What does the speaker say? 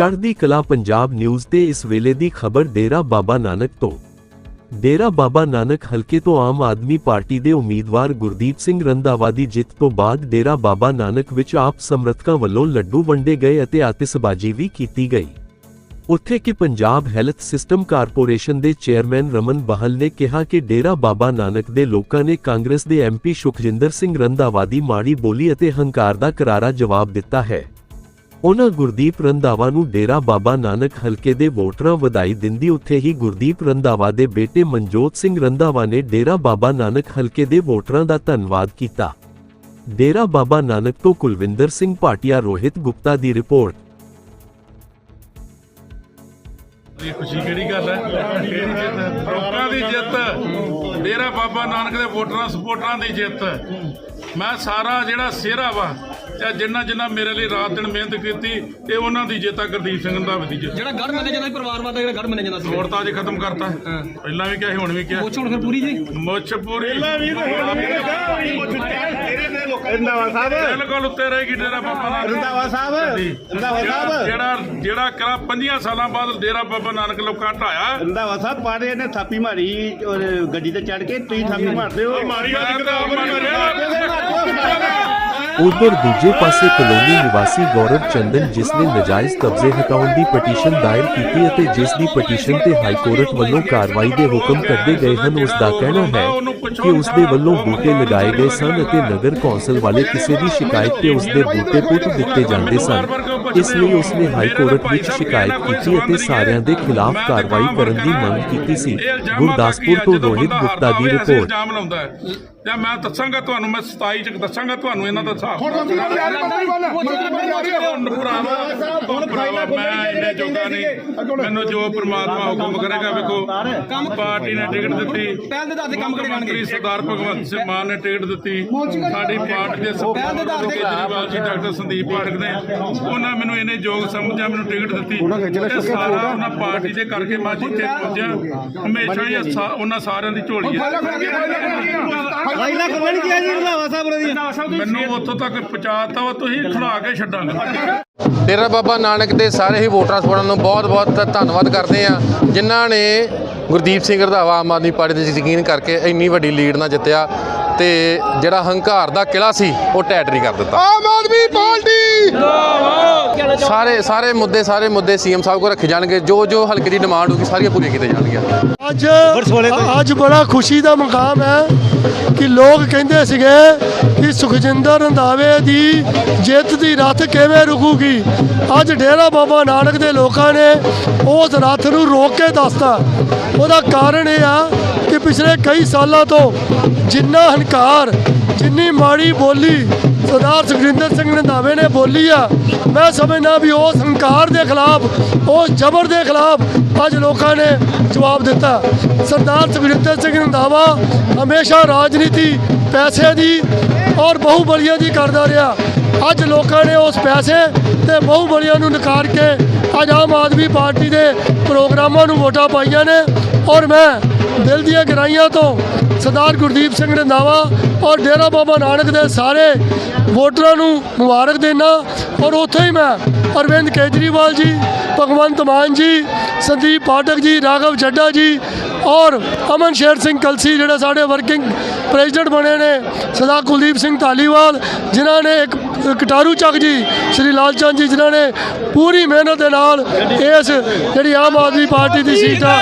ਚੜ੍ਹਦੀ ਕਲਾ ਪੰਜਾਬ ਨਿਊਜ਼ ਤੇ ਇਸ ਵੇਲੇ ਦੀ ਖਬਰ ਡੇਰਾ ਬਾਬਾ ਨਾਨਕ ਤੋਂ। ਡੇਰਾ ਬਾਬਾ ਨਾਨਕ ਹਲਕੇ ਤੋਂ ਆਮ ਆਦਮੀ ਪਾਰਟੀ ਦੇ ਉਮੀਦਵਾਰ ਗੁਰਦੀਪ ਸਿੰਘ ਰੰਧਾਵਾ ਦੀ ਜਿੱਤ ਤੋਂ ਬਾਅਦ ਡੇਰਾ ਬਾਬਾ ਨਾਨਕ ਵਿੱਚ ਆਪ ਸਮਰਥਕਾਂ ਵੱਲੋਂ ਲੱਡੂ ਵੰਡੇ ਗਏ ਅਤੇ ਆਤਿਸ਼ਬਾਜ਼ੀ ਵੀ ਕੀਤੀ ਗਈ। ਉੱਥੇ ਕਿ ਪੰਜਾਬ ਹੈਲਥ ਸਿਸਟਮ ਕਾਰਪੋਰੇਸ਼ਨ ਦੇ ਚੇਅਰਮੈਨ ਰਮਨ ਬਹਲ ਨੇ ਕਿਹਾ ਕਿ ਡੇਰਾ ਬਾਬਾ ਨਾਨਕ ਦੇ ਲੋਕਾਂ ਨੇ ਕਾਂਗਰਸ ਦੇ ਐਮਪੀ ਸੁਖਜਿੰਦਰ ਸਿੰਘ ਰੰਧਾਵਾ ਦੀ ਮਾੜੀ ਬੋਲੀ ਅਤੇ ਹੰਕਾਰ ਦਾ ਕਰਾਰਾ ਜਵਾਬ ਦਿੱਤਾ ਹੈ। ਉਹਨਾਂ ਗੁਰਦੀਪ ਰੰਧਾਵਾ ਨੂੰ ਡੇਰਾ ਬਾਬਾ ਨਾਨਕ ਹਲਕੇ ਦੇ ਵੋਟਰਾਂ ਵਧਾਈ ਦਿੰਦੀ ਉੱਥੇ ਹੀ ਗੁਰਦੀਪ ਰੰਧਾਵਾ ਦੇ ਬੇਟੇ ਮਨਜੋਤ ਸਿੰਘ ਰੰਧਾਵਾ ਨੇ ਡੇਰਾ ਬਾਬਾ ਨਾਨਕ ਹਲਕੇ ਦੇ ਵੋਟਰਾਂ ਦਾ ਧੰਨਵਾਦ ਕੀਤਾ। ਡੇਰਾ ਬਾਬਾ ਨਾਨਕ ਤੋਂ ਕੁਲਵਿੰਦਰ ਸਿੰਘ ਭਾਟੀਆ, ਰੋਹਿਤ ਗੁਪਤਾ ਦੀ ਰਿਪੋਰਟ। ਇਹ ਖੁਸ਼ੀ ਕਿਹੜੀ ਗੱਲ ਹੈ? ਕਿਹੜੀ ਜਿੱਤ ਲੋਕਾਂ ਦੀ ਜਿੱਤ। ਡੇਰਾ ਬਾਬਾ ਨਾਨਕ ਦੇ ਵੋਟਰਾਂ ਸਪੋਰਟਰਾਂ ਦੀ ਜਿੱਤ। ਮੈਂ ਸਾਰਾ ਜਿਹੜਾ ਸਿਹਰਾ ਵਾ ਤੇ ਜਿੰਨਾ ਜਿੰਨਾ ਮੇਰੇ ਲਈ ਰਾਤ ਦਿਨ ਮਿਹਨਤ ਕੀਤੀ ਇਹ ਉਹਨਾਂ ਦੀ ਜਿੱਤ ਆ ਗੁਰਦੀਪ ਸਿੰਘ ਦੀ ਜਿੱਤ ਜਿਹੜਾ ਗੜ ਮੰਨਿਆ ਜਾਂਦਾ ਸੀ ਪਰਿਵਾਰਵਾਦ ਦਾ ਜਿਹੜਾ ਗੜ ਮੰਨਿਆ ਜਾਂਦਾ ਸੀ। ਹੋਰ ਤਾਂ ਅੱਜ ਖਤਮ ਕਰਤਾ। ਪਹਿਲਾਂ ਵੀ ਕਿਹਾ ਸੀ ਹੁਣ ਵੀ ਕਿਹਾ। ਪੁੱਛ ਹੁਣ ਫਿਰ ਪੂਰੀ ਜੀ? ਮੁੱਛ ਪੂਰੀ। ਰੰਦਾਵਾ ਸਾਹਿਬ। ਬਿਲਕੁਲ ਉੱਤੇ ਰਹੇਗੀ ਡੇਰਾ ਬਾਬਾ ਨਾਨਕ। ਰੰਦਾਵਾ ਸਾਹਿਬ ਰੰਦਾਵਾ ਜਿਹੜਾ ਸਾਹਿਬ। ਜਿਹੜਾ ਜਿਹੜਾ ਕਰਾ 50 ਸਾਲਾਂ ਬਾਅਦ ਡੇਰਾ ਬਾਬਾ ਨਾਨਕ ਲੋਕਾਂ ਢਾਇਆ। ਰੰਦਾਵਾ ਸਾਹਿਬ ਪਾੜੇ ਨੇ ਥਾਪੀ ਮਾਰੀ ਔਰ ਗੱਡੀ ਤੇ ਚੜ ਕੇ ਤੁਸੀਂ ਥਾਪੀ ਮਾਰਦੇ ਹੋ। ਮਾਰੀ। ਅੱਜ ਕਿਤਾਬ ਉਧਰ ਦੂਜੇ ਪਾਸੇ ਕਲੋਨੀ ਨਿਵਾਸੀ ਗੌਰਵ ਚੰਦਨ, ਜਿਸ ਨੇ ਨਜਾਇਜ਼ ਕਬਜ਼ੇ ਹਟਾਉਣ ਦੀ ਪਟੀਸ਼ਨ ਦਾਇਰ ਕੀਤੀ ਅਤੇ ਜਿਸ ਦੀ ਪਟੀਸ਼ਨ ਤੇ ਹਾਈ ਕੋਰਟ ਵੱਲੋਂ ਕਾਰਵਾਈ ਦੇ ਹੁਕਮ ਕੱਢੇ ਗਏ ਹਨ, ਉਸ ਦਾ ਕਹਿਣਾ ਹੈ ਕਿ ਉਸ ਦੇ ਵੱਲੋਂ ਬੂਟੇ ਲਗਾਏ ਗਏ ਸਨ ਅਤੇ ਨਗਰ ਕੌਂਸਲ ਵਾਲੇ ਕਿਸੇ ਦੀ ਸ਼ਿਕਾਇਤ ਤੇ ਉਸ ਦੇ ਬੂਟੇ ਪੁੱਟ ਦਿੱਤੇ ਜਾਂਦੇ ਸਨ। ਇਸ ਲਈ ਉਸ ਨੇ ਹਾਈ ਕੋਰਟ ਵਿੱਚ ਸ਼ਿਕਾਇਤ ਕੀਤੀ ਅਤੇ ਸਾਰਿਆਂ ਦੇ ਖਿਲਾਫ ਕਾਰਵਾਈ ਕਰਨ ਦੀ ਮੰਗ ਕੀਤੀ ਸੀ। ਗੁਰਦਾਸਪੁਰ ਤੋਂ ਰੋਹਿਤ ਗੁਪਤਾ ਦੀ ਰਿਪੋਰਟ। ਤੇ ਮੈਂ ਦੱਸਾਂਗਾ ਤੁਹਾਨੂੰ ਮੈਂ 27 ਚ ਦੱਸਾਂਗਾ ਤੁਹਾਨੂੰ ਇਹਨਾਂ ਦਾ ਹਿਸਾਬ। ਹੁਣ ਭਰਾਵਾ ਹੁਣ ਭਰਾਵਾ ਮੈਂ ਇਹਨੇ ਜੋਗਾ ਨਹੀਂ। ਮੈਨੂੰ ਜੋ ਪ੍ਰਮਾਤਮਾ ਹੁਕਮ ਕਰੇਗਾ ਵੇਖੋ ਪਾਰਟੀ ਨੇ ਟਿਕਟ ਦਿੱਤੀ। ਪਹਿਲ ਦੇ ਕੰਮ ਕਰੇ ਜਾਣਗੇ ਸਰਦਾਰ ਭਗਵੰਤ ਸਿੰਘ ਮਾਨ ਨੇ ਟਿਕਟ ਦਿੱਤੀ। ਸਾਡੀ ਪਾਰਟੀ ਦੇ ਕੇਜਰੀਵਾਲ ਜੀ ਡਾਕਟਰ ਸੰਦੀਪ ਪਾਠਕ ਨੇ ਉਹਨਾਂ ਮੈਨੂੰ ਇਹਨੇ ਯੋਗ ਸਮਝਿਆ ਮੈਨੂੰ ਟਿਕਟ ਦਿੱਤੀ। ਸਾਰਾ ਉਹਨਾਂ ਪਾਰਟੀ ਦੇ ਕਰਕੇ ਮੈਂ ਜਿੱਥੇ ਪਹੁੰਚਿਆ ਹਮੇਸ਼ਾ ਹੀ ਉਹਨਾਂ ਸਾਰਿਆਂ ਦੀ ਝੋਲੀ ਹੈ ਭਾਈ ਲੱਖ ਬਣ ਗਿਆ ਜੀ ਰੰਦਾਵਾ ਸਾਹਿਬ ਦੀ। ਮੈਨੂੰ ਉੱਥੋਂ ਤੱਕ ਪਹੁੰਚਾਤਾ ਵਾ ਤੁਸੀਂ ਖਿਲਾ ਕੇ ਛੱਡਾਂਗੇ। ਡੇਰਾ ਬਾਬਾ ਨਾਨਕ ਦੇ ਸਾਰੇ ਹੀ ਵੋਟਰਾਂ ਸਪੋਰਟਰਾਂ ਨੂੰ ਬਹੁਤ-ਬਹੁਤ ਧੰਨਵਾਦ ਕਰਦੇ ਆ ਜਿਨ੍ਹਾਂ ਨੇ ਗੁਰਦੀਪ ਸਿੰਘ ਰੰਧਾਵਾ ਆਮ ਆਦਮੀ ਪਾਰਟੀ ਦੇ ਯਕੀਨ ਕਰਕੇ ਇੰਨੀ ਵੱਡੀ ਲੀਡ ਨਾਲ ਜਿੱਤਿਆ ਤੇ ਜਿਹੜਾ ਹੰਕਾਰ ਦਾ ਕਿਲਾ ਸੀ ਉਹ ਟੈਟਰੀ ਕਰ ਦਿੱਤਾ। ਆਮ ਆਦਮੀ ਪਾਰਟੀ। ਸਾਰੇ ਸਾਰੇ ਮੁੱਦੇ ਸਾਰੇ ਮੁੱਦੇ ਸੀਐਮ ਸਾਹਿਬ ਕੋਲ ਰੱਖੇ ਜਾਣਗੇ। ਜੋ ਜੋ ਹਲਕੇ ਦੀ ਡਿਮਾਂਡ ਹੋਊਗੀ ਸਾਰੀਆਂ ਪੂਰੀਆਂ ਕੀਤੀਆਂ ਜਾਣਗੀਆਂ। ਅੱਜ ਅੱਜ ਬੜਾ ਖੁਸ਼ੀ ਦਾ ਮਕਾਮ ਹੈ ਕਿ ਲੋਕ ਕਹਿੰਦੇ ਸੀਗੇ ਕਿ ਸੁਖਜਿੰਦਰ ਰੰਧਾਵੇ ਦੀ ਜਿੱਤ ਦੀ ਰੱਥ ਕਿਵੇਂ ਰੁਕੂਗੀ? ਅੱਜ ਡੇਰਾ ਬਾਬਾ ਨਾਨਕ ਦੇ ਲੋਕਾਂ ਨੇ ਉਸ ਰੱਥ ਨੂੰ ਰੋਕ ਕੇ ਦੱਸਤਾ। ਉਹਦਾ ਕਾਰਨ ਇਹ ਆ ਕਿ ਪਿਛਲੇ ਕਈ ਸਾਲਾਂ ਤੋਂ ਜਿੰਨਾ ਹੰਕਾਰ ਜਿੰਨੀ ਮਾੜੀ ਬੋਲੀ ਸਰਦਾਰ ਸੁਖਜਿੰਦਰ ਸਿੰਘ ਰੰਧਾਵੇ ਨੇ ਬੋਲੀ ਆ। ਮੈਂ ਸਮਝਦਾ ਵੀ ਉਸ ਹੰਕਾਰ ਦੇ ਖਿਲਾਫ ਉਸ ਜ਼ਬਰ ਦੇ ਖਿਲਾਫ ਅੱਜ ਲੋਕਾਂ ਨੇ ਜਵਾਬ ਦਿੱਤਾ। ਸਰਦਾਰ ਸੁਖਜਿੰਦਰ ਸਿੰਘ ਰੰਧਾਵਾ ਹਮੇਸ਼ਾ ਰਾਜਨੀਤੀ ਪੈਸੇ ਦੀ ਔਰ ਬਹੁਬਲੀਆਂ ਦੀ ਕਰਦਾ ਰਿਹਾ। ਅੱਜ ਲੋਕਾਂ ਨੇ ਉਸ ਪੈਸੇ ਤੇ ਬਹੁਬਲੀਆਂ ਨੂੰ ਨਕਾਰ ਕੇ ਅੱਜ ਆਮ ਆਦਮੀ ਪਾਰਟੀ ਦੇ ਪ੍ਰੋਗਰਾਮਾਂ ਨੂੰ ਵੋਟਾਂ ਪਾਈਆਂ ਨੇ ਔਰ ਮੈਂ ਦਿਲ ਦੀਆਂ ਗਹਿਰਾਈਆਂ ਤੋਂ ਸਰਦਾਰ ਗੁਰਦੀਪ ਸਿੰਘ ਰੰਧਾਵਾ ਔਰ ਡੇਰਾ ਬਾਬਾ ਨਾਨਕ ਦੇ ਸਾਰੇ ਵੋਟਰਾਂ ਨੂੰ ਮੁਬਾਰਕ ਦੇਣਾ ਔਰ ਉੱਥੇ ਹੀ ਮੈਂ ਅਰਵਿੰਦ ਕੇਜਰੀਵਾਲ ਜੀ, ਭਗਵੰਤ ਮਾਨ ਜੀ, ਸੰਦੀਪ ਪਾਠਕ ਜੀ, ਰਾਘਵ ਚੱਡਾ ਜੀ ਔਰ ਅਮਨ ਸ਼ੇਰ ਸਿੰਘ ਕਲਸੀ, ਜਿਹੜੇ ਸਾਡੇ ਵਰਕਿੰਗ ਪ੍ਰੈਜ਼ੀਡੈਂਟ ਬਣੇ ਨੇ, ਸਰਦਾਰ ਕੁਲਦੀਪ ਸਿੰਘ ਧਾਲੀਵਾਲ ਜਿਨ੍ਹਾਂ ਨੇ ਇੱਕ ਕਟਾਰੂ ਚੱਕ ਜੀ, ਸ਼੍ਰੀ ਲਾਲ ਚੰਦ ਜੀ ਜਿਨ੍ਹਾਂ ਨੇ ਪੂਰੀ ਮਿਹਨਤ ਦੇ ਨਾਲ ਇਸ ਜਿਹੜੀ ਆਮ ਆਦਮੀ ਪਾਰਟੀ ਦੀ ਸੀਟ ਆ